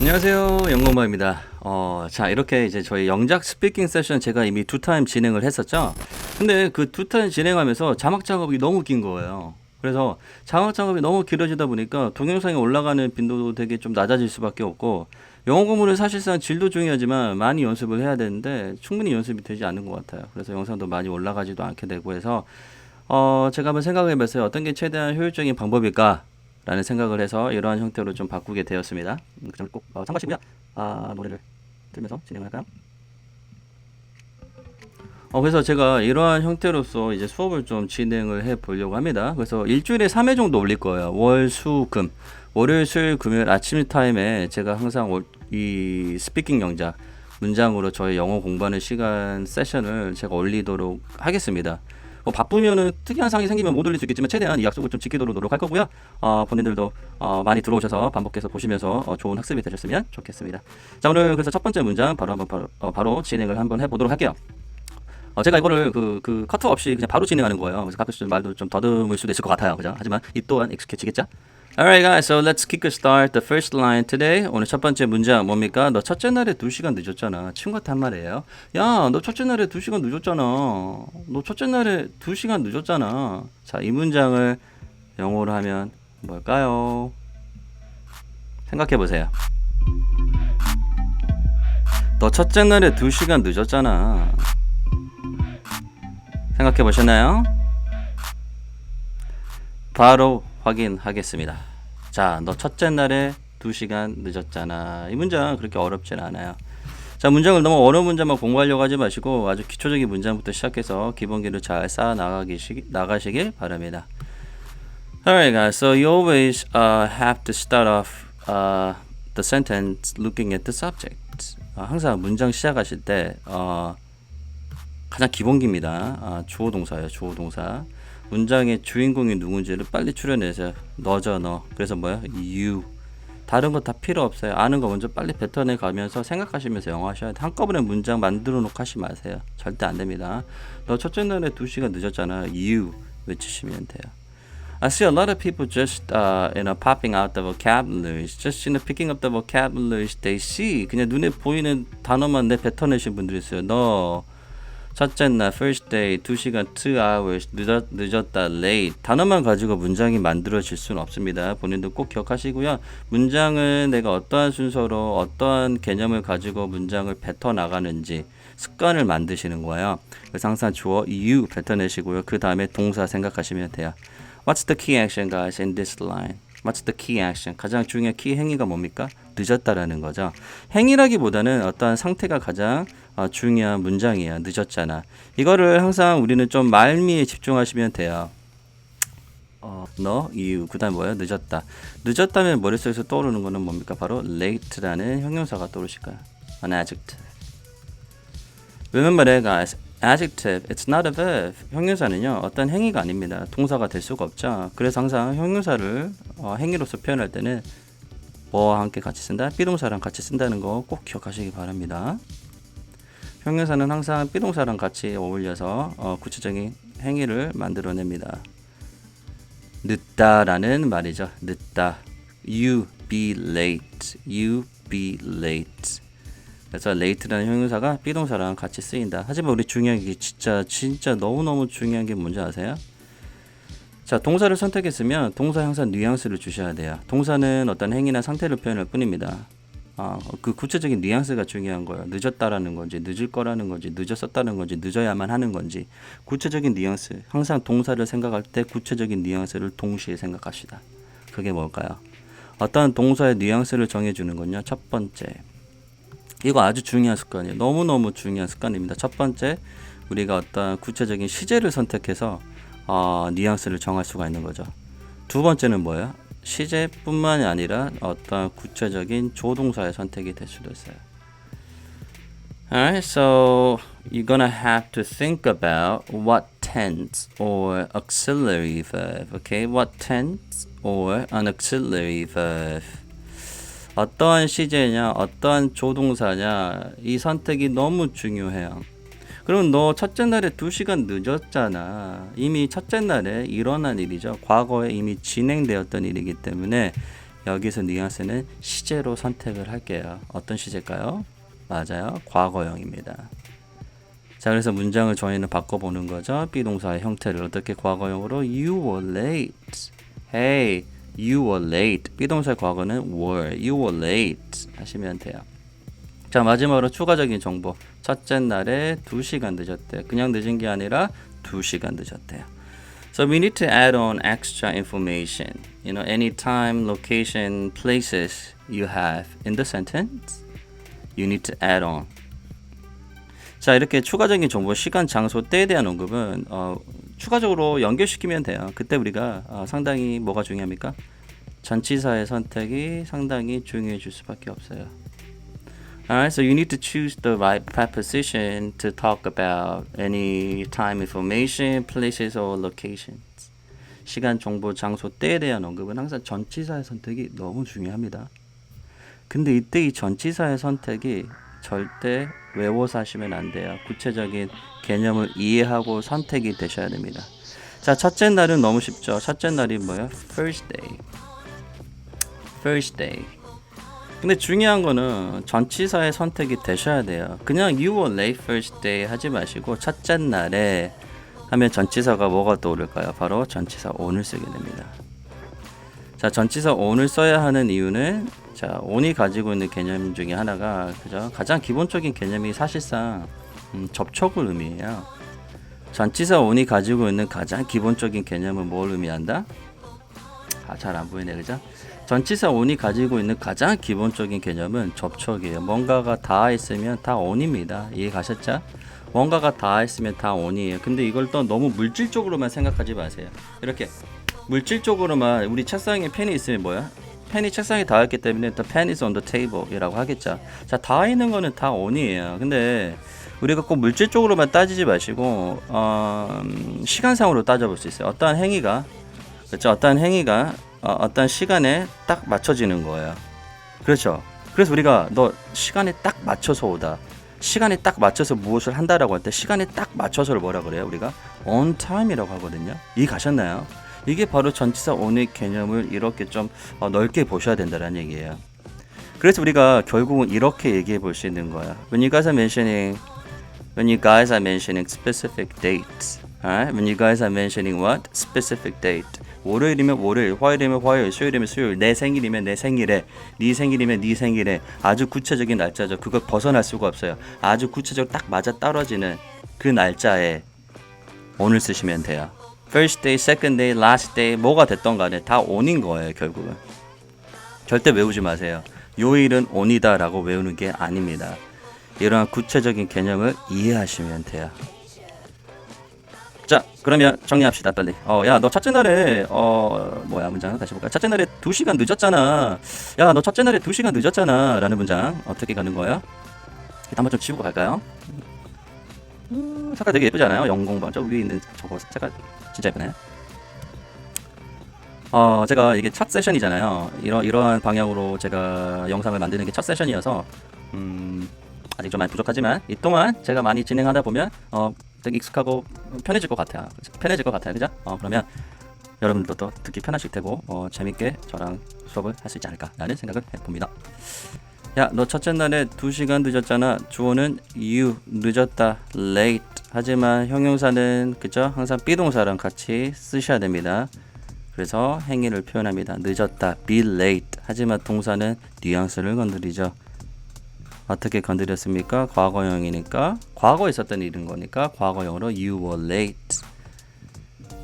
안녕하세요. 영건마입니다. 어, 자, 이렇게 이제 저희 영작 스피킹 세션 제가 이미 두 타임 진행을 했었죠. 근데 그 두 타임 진행하면서 자막 작업이 너무 긴 거예요. 그래서 자막 작업이 너무 길어지다 보니까 동영상에 올라가는 빈도도 되게 좀 낮아질 수밖에 없고 영어 공부는 사실상 질도 중요하지만 많이 연습을 해야 되는데 충분히 연습이 되지 않는 것 같아요. 그래서 영상도 많이 올라가지도 않게 되고 해서 어, 제가 한번 생각해 봤어요. 어떤 게 최대한 효율적인 방법일까? 라는 생각을 해서 이러한 형태로 좀 바꾸게 되었습니다. 음, 그 점을 꼭 어, 참고하시고요. 아, 노래를 들면서 진행할까요? 어, 그래서 제가 이러한 형태로서 이제 수업을 좀 진행을 해 보려고 합니다. 그래서 일주일에 3회 정도 올릴 거예요. 월, 수, 금. 월요일, 수요일, 금요일 아침 타임에 제가 항상 올- 이 스피킹 영작 문장으로 저희 영어 공부하는 시간 세션을 제가 올리도록 하겠습니다. 뭐 바쁘면은 특이한 상황이 생기면 못 올릴 수 있겠지만 최대한 이 약속을 좀 지키도록 노력할 거고요. 어, 본인들도 어, 많이 들어오셔서 반복해서 보시면서 어, 좋은 학습이 되셨으면 좋겠습니다. 자 오늘 그래서 첫 번째 문장 바로 한번 바로, 어, 바로 진행을 한번 해보도록 할게요. 어, 제가 이거를 그, 그 커트 없이 그냥 바로 진행하는 거예요. 그래서 가끔씩 말도 좀 더듬을 수도 있을 것 같아요. 그죠? 하지만 이 또한 익숙해지겠죠? Alright guys, so let's kick a start. The first line today. 오늘 첫 번째 문장 뭡니까? 너 첫째 날에 2시간 늦었잖아. 친구한테 한 말이에요. 야, 너 첫째 날에 2시간 늦었잖아. 너 첫째 날에 2시간 늦었잖아. 자, 이 문장을 영어로 하면 뭘까요? 생각해 보세요. 너 첫째 날에 2시간 늦었잖아. 생각해 보셨나요? 바로 확인하겠습니다. 자, 너 첫째 날에 2시간 늦었잖아. 이 문장 그렇게 어렵진 않아요. 자, 문장을 너무 어려운 문장만 공부하려고 하지 마시고 아주 기초적인 문장부터 시작해서 기본기를 잘 쌓아 나가시기, 나가시길 바랍니다. Alright, guys. So you always uh, have to start off uh, the sentence looking at the subject. 어, 항상 문장 시작하실 때 어, 가장 기본기입니다. 아, 주어 동사예요. 주어 동사. 문장의 주인공이 누군지를 빨리 추려내세요. 너죠, 너. 그래서 뭐야? you. 다른 거 다 필요 없어요. 아는 거 먼저 빨리 뱉어내 가면서 생각하시면서 영어 하셔야 돼. 한꺼번에 문장 만들어 놓고 하지 마세요. 절대 안 됩니다. 너 첫째 날에 2시간 늦었잖아. you 외치시면 돼요. I see a lot of people just uh, you know popping out the vocabularies, just you know picking up the vocabularies they see. 그냥 눈에 보이는 단어만 내 뱉어내신 분들이 있어요. 너 첫째 날 first day 2시간 2 hours 늦었, 늦었다 late 단어만 가지고 문장이 만들어질 수는 없습니다. 본인도 꼭 기억하시고요. 문장은 내가 어떠한 순서로 어떠한 개념을 가지고 문장을 뱉어 나가는지 습관을 만드시는 거예요. 그래서 항상 주어 you 뱉어내시고요. 그 다음에 동사 생각하시면 돼요. What's the key action, guys, in this line? What's the key action? 가장 중요한 키 행위가 뭡니까? 늦었다라는 거죠. 행위라기보다는 어떠한 상태가 가장 어, 중요한 문장이야. 늦었잖아. 이거를 항상 우리는 좀 말미에 집중하시면 돼요. 어, 너, you, 그 다음 뭐예요? 늦었다. 늦었다면 머릿속에서 떠오르는 거는 뭡니까? 바로 late라는 형용사가 떠오르실 거예요. An adjective. Remember guys. Adjective, it's not a verb. 형용사는요, 어떤 행위가 아닙니다. 동사가 될 수가 없죠. 그래서 항상 형용사를 어, 행위로서 표현할 때는 뭐와 함께 같이 쓴다? 비동사랑 같이 쓴다는 거 꼭 기억하시기 바랍니다. 형용사는 항상 비동사랑 같이 어울려서 어, 구체적인 행위를 만들어냅니다. 늦다라는 말이죠. 늦다. You be late. You be late. 그래서 late라는 형용사가 비동사랑 같이 쓰인다. 하지만 우리 중요한 게 진짜 진짜 너무너무 중요한 게 뭔지 아세요? 자, 동사를 선택했으면 동사 항상 뉘앙스를 주셔야 돼요. 동사는 어떤 행위나 상태를 표현할 뿐입니다. 아, 그 구체적인 뉘앙스가 중요한 거예요. 늦었다라는 건지, 늦을 거라는 건지, 늦었었다는 건지, 늦어야만 하는 건지. 구체적인 뉘앙스. 항상 동사를 생각할 때 구체적인 뉘앙스를 동시에 생각합시다. 그게 뭘까요? 어떤 동사의 뉘앙스를 정해주는 건요. 첫 번째. 이거 아주 중요한 습관이에요. 너무너무 중요한 습관입니다. 첫 번째, 우리가 어떤 구체적인 시제를 선택해서 어, 뉘앙스를 정할 수가 있는 거죠. 두 번째는 뭐예요? 시제뿐만이 아니라 어떤 구체적인 조동사의 선택이 될 수도 있어요. Alright, so you're gonna have to think about what tense or auxiliary verb. Okay, what tense or an auxiliary verb. 어떠한 시제냐, 어떠한 조동사냐, 이 선택이 너무 중요해요. 그럼 너 첫째 날에 2시간 늦었잖아. 이미 첫째 날에 일어난 일이죠. 과거에 이미 진행되었던 일이기 때문에 여기서 뉘앙스는 시제로 선택을 할게요. 어떤 시제일까요? 맞아요. 과거형입니다. 자, 그래서 문장을 저희는 바꿔보는 거죠. 비동사의 형태를 어떻게 과거형으로 You were late. Hey, you were late. 비동사의 과거는 were. You were late 하시면 돼요. 자, 마지막으로 추가적인 정보. 첫째 날에 2시간 늦었대요. 그냥 늦은 게 아니라 2시간 늦었대요. So we need to add on extra information. You know, any time, location, places you have in the sentence, you need to add on. 자, 이렇게 추가적인 정보, 시간, 장소, 때에 대한 언급은 어, 추가적으로 연결시키면 돼요. 그때 우리가 어, 상당히 뭐가 중요합니까? 전치사의 선택이 상당히 중요해질 수밖에 없어요. Alright, so you need to choose the right preposition to talk about any time information, places or locations. 시간, 정보, 장소, 때에 대한 언급은 항상 전치사의 선택이 너무 중요합니다. 근데 이때 이 전치사의 선택이 절대 외워서 하시면 안 돼요. 구체적인 개념을 이해하고 선택이 되셔야 됩니다. 자, 첫째 날은 너무 쉽죠. 첫째 날이 뭐예요? First day. First day. 근데 중요한 거는 전치사의 선택이 되셔야 돼요. 그냥 you were late first day 하지 마시고 첫째 날에 하면 전치사가 뭐가 떠오를까요? 바로 전치사 on을 쓰게 됩니다. 자, 전치사 on을 써야 하는 이유는 자, on이 가지고 있는 개념 중에 하나가 그죠? 가장 기본적인 개념이 사실상 음, 접촉을 의미해요. 전치사 on이 가지고 있는 가장 기본적인 개념은 뭘 의미한다? 아, 잘 안 보이네, 그죠? 전치사 on이 가지고 있는 가장 기본적인 개념은 접촉이에요. 뭔가가 닿아 있으면 다 on입니다. 이해 가셨죠? 뭔가가 닿아 있으면 다 on이에요. 근데 이걸 또 너무 물질적으로만 생각하지 마세요. 이렇게 물질적으로만 우리 책상에 펜이 있으면 뭐야? 펜이 책상에 닿아 있기 때문에 the pen is on the table이라고 하겠죠. 자, 닿아 있는 거는 다 on이에요. 근데 우리가 꼭 물질적으로만 따지지 마시고 어, 음, 시간상으로 따져볼 수 있어요. 어떠한 행위가 그렇죠. 어떠한 행위가 어, 어떤 시간에 딱 맞춰지는 거예요. 그렇죠. 그래서 우리가 너 시간에 딱 맞춰서 오다. 시간에 딱 맞춰서 무엇을 한다라고 할 때 시간에 딱 맞춰서를 뭐라 그래요? 우리가 on time이라고 하거든요. 이해 가셨나요? 이게 바로 전치사 on의 개념을 이렇게 좀 어, 넓게 보셔야 된다는 얘기예요. 그래서 우리가 결국은 이렇게 얘기해 볼 수 있는 거야. When you guys are mentioning when you guys are mentioning specific dates, alright? When you guys are mentioning what? Specific date. 월요일이면 월요일, 화요일이면 화요일, 수요일이면 수요일, 내 생일이면 내 생일에, 네 생일이면 네 생일에 아주 구체적인 날짜죠. 그걸 벗어날 수가 없어요. 아주 구체적 딱 맞아 떨어지는 그 날짜에 오늘 쓰시면 돼요. First day, second day, last day 뭐가 됐던 간에 다 on인 거예요, 결국은. 절대 외우지 마세요. 요일은 on이다라고 외우는 게 아닙니다. 이러한 구체적인 개념을 이해하시면 돼요. 자, 그러면 정리합시다, 빨리. 어, 야, 너 첫째 날에, 어, 뭐야, 문장 다시 볼까? 첫째 날에 2시간 늦었잖아. 야, 너 첫째 날에 2시간 늦었잖아. 라는 문장. 어떻게 가는 거예요? 일단 한번 좀 치우고 갈까요? 음, 색깔 되게 예쁘지 않아요? 영공반. 저 위에 있는 저거 색깔 진짜 예쁘네. 어, 제가 이게 첫 세션이잖아요. 이러, 이러한 방향으로 제가 영상을 만드는 게 첫 세션이어서, 음, 아직 좀 많이 부족하지만, 이 동안 제가 많이 진행하다 보면, 어, 되게 익숙하고 편해질 것 같아요. 편해질 것 같아요. 그죠? 어, 그러면 여러분들도 또 듣기 편하실 테고, 어, 재밌게 저랑 수업을 할 수 있지 않을까라는 생각을 해봅니다. 야, 너 첫째 날에 2시간 늦었잖아. 주어는 you, 늦었다, late. 하지만 형용사는 그죠? 항상 비동사랑 같이 쓰셔야 됩니다. 그래서 행위를 표현합니다. 늦었다, be late. 하지만 동사는 뉘앙스를 건드리죠. 어떻게 건드렸습니까? 과거형이니까 과거에 있었던 일인 거니까 과거형으로 you were late.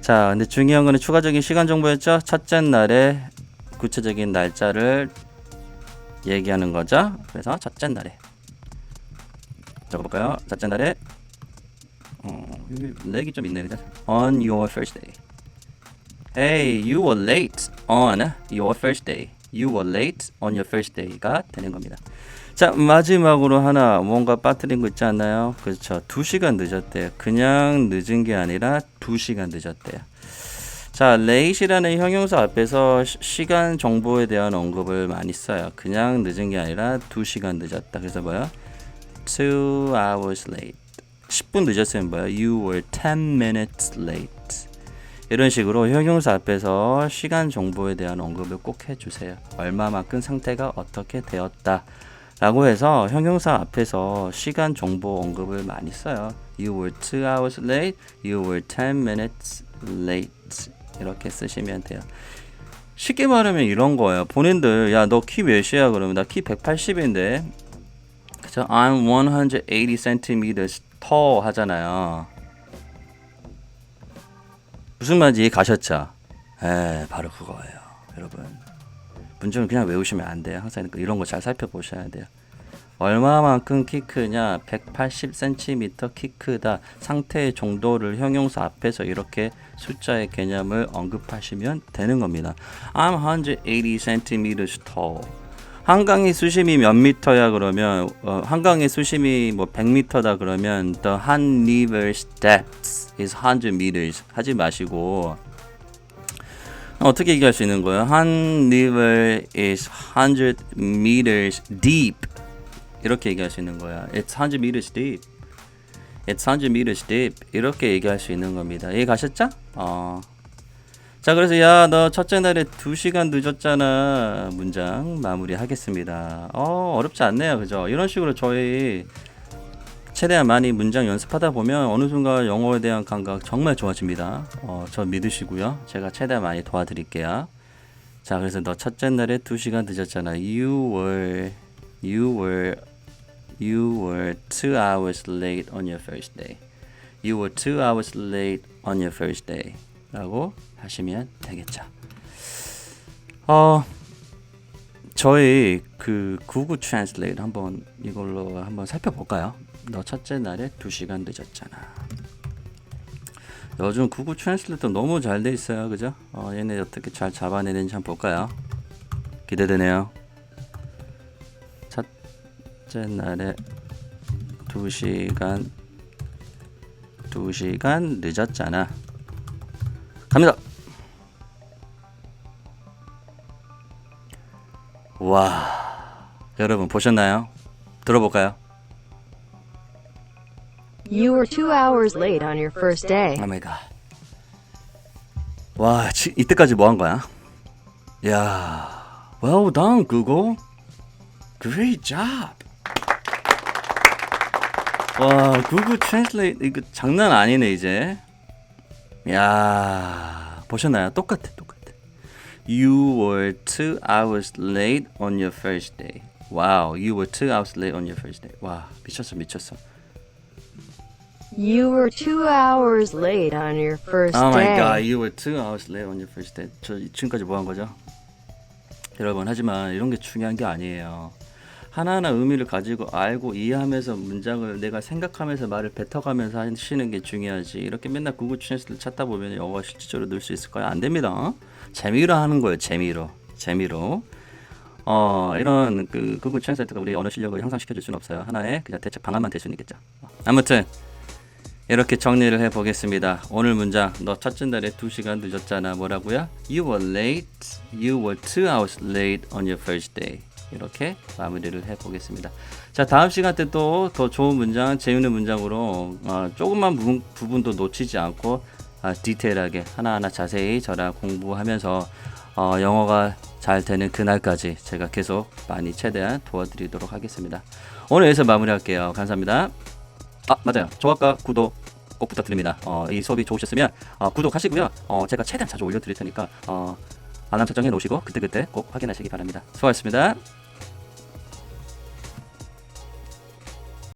자, 근데 중요한 거는 추가적인 시간 정보였죠. 첫째 날에 구체적인 날짜를 얘기하는 거죠. 그래서 첫째 날에 적어볼까요? 첫째 날에 어, 렉이 좀 있네. On your first day. Hey, you were late on your first day. You were late on your first day가 되는 겁니다. 자 마지막으로 하나 뭔가 빠뜨린 거 있지 않나요? 그렇죠. 2시간 늦었대요. 그냥 늦은 게 아니라 2시간 늦었대요. 자, late이라는 형용사 앞에서 시- 시간 정보에 대한 언급을 많이 써요. 그냥 늦은 게 아니라 2시간 늦었다. 그래서 뭐야? 2 hours late. 10분 늦었으면 뭐야? You were 10 minutes late. 이런 식으로 형용사 앞에서 시간 정보에 대한 언급을 꼭 해주세요. 얼마만큼 상태가 어떻게 되었다. 라고 해서 형용사 앞에서 시간 정보 언급을 많이 써요. You were two hours late. You were ten minutes late. 이렇게 쓰시면 돼요. 쉽게 말하면 이런 거예요. 본인들 야 너 키 몇이야 그러면 나 키 180인데 그죠? I'm 180 centimeters tall 하잖아요. 무슨 말인지 가셨죠? 에 바로 그거예요, 여러분. 문제는 그냥 외우시면 안 돼요. 항상 이런 거 잘 살펴보셔야 돼요. 얼마만큼 키 크냐? 180cm 키 크다. 상태의 정도를 형용사 앞에서 이렇게 숫자의 개념을 언급하시면 되는 겁니다. I'm 180 cm tall. 한강의 수심이 몇 미터야 그러면 어, 한강의 수심이 뭐 100미터다 그러면 the Han River's depth is 100 meters 하지 마시고 어떻게 얘기할 수 있는 거예요? Han River is 100 meters deep 이렇게 얘기할 수 있는 거야. It's 100 meters deep. It's 100 meters deep. 이렇게 얘기할 수 있는 겁니다. 이해 가셨죠? 어. 자, 그래서 야, 너 첫째 날에 2시간 늦었잖아. 문장 마무리하겠습니다. 어, 어렵지 않네요. 그죠? 이런 식으로 저희 최대한 많이 문장 연습하다 보면 어느 순간 영어에 대한 감각 정말 좋아집니다. 어, 저 믿으시고요. 제가 최대한 많이 도와드릴게요. 자, 그래서 너 첫째 날에 2시간 늦었잖아. You were you were you were 2 hours late on your first day. You were 2 hours late on your first day. 라고 하시면 되겠죠. 어 저희 그 구글 트랜슬레이트 한번 이걸로 한번 살펴볼까요? 너 첫째 날에 2시간 늦었잖아. 요즘 구글 트랜슬레이트 너무 잘 돼 있어요. 그죠? 어, 얘네 어떻게 잘 잡아내는지 한번 볼까요? 기대되네요. 첫째 날에 2시간 2시간 늦었잖아. 갑니다. 와, 여러분 보셨나요? 들어볼까요? You were two hours late on your first day. 오 마이 갓. 와, 지, 이때까지 뭐 한 거야? 야, well done, Google. Great job. 와, 구글 트랜슬레이트 이거 장난 아니네 이제. 야, 보셨나요? 똑같아, 똑같아. You were two hours late on your first day. Wow, you were two hours late on your first day. 와, 미쳤어, 미쳤어. You were two hours late on your first Oh my day. god, you were two hours late on your first day. 저 지금까지 뭐 한 거죠? 여러분, 하지만 이런 게 중요한 게 아니에요. 하나하나 의미를 가지고 알고 이해하면서 문장을 내가 생각하면서 말을 뱉어가면서 하시는 게 중요하지. 이렇게 맨날 트랜스를 찾다 보면 영어가 실질적으로 늘 수 있을까요? 안 됩니다. 재미로 하는 거예요. 재미로. 재미로. 어, 이런 그 구글 트랜스레이트가 우리 언어 실력을 향상시켜 줄 수는 없어요. 하나의 그냥 대책 방안만 될 수는 있겠죠. 아무튼 이렇게 정리를 해 보겠습니다. 오늘 문장 너 첫째 날에 2시간 늦었잖아. 뭐라고요? You were late. You were 2 hours late on your first day. 이렇게 마무리를 해 보겠습니다. 자, 다음 시간 때 또 더 좋은 문장, 재밌는 문장으로 어, 조금만 부분, 부분도 놓치지 않고 아, 디테일하게 하나하나 자세히 저랑 공부하면서 어, 영어가 잘 되는 그날까지 제가 계속 많이 최대한 도와드리도록 하겠습니다. 오늘 여기서 마무리할게요. 감사합니다. 아 맞아요 좋아과 구독 꼭 부탁드립니다. 어, 이 수업이 좋으셨으면 어, 구독하시고요. 어, 제가 최대한 자주 올려드릴 테니까 어, 알람 설정해 놓으시고 그때그때 꼭 확인하시기 바랍니다. 수고하셨습니다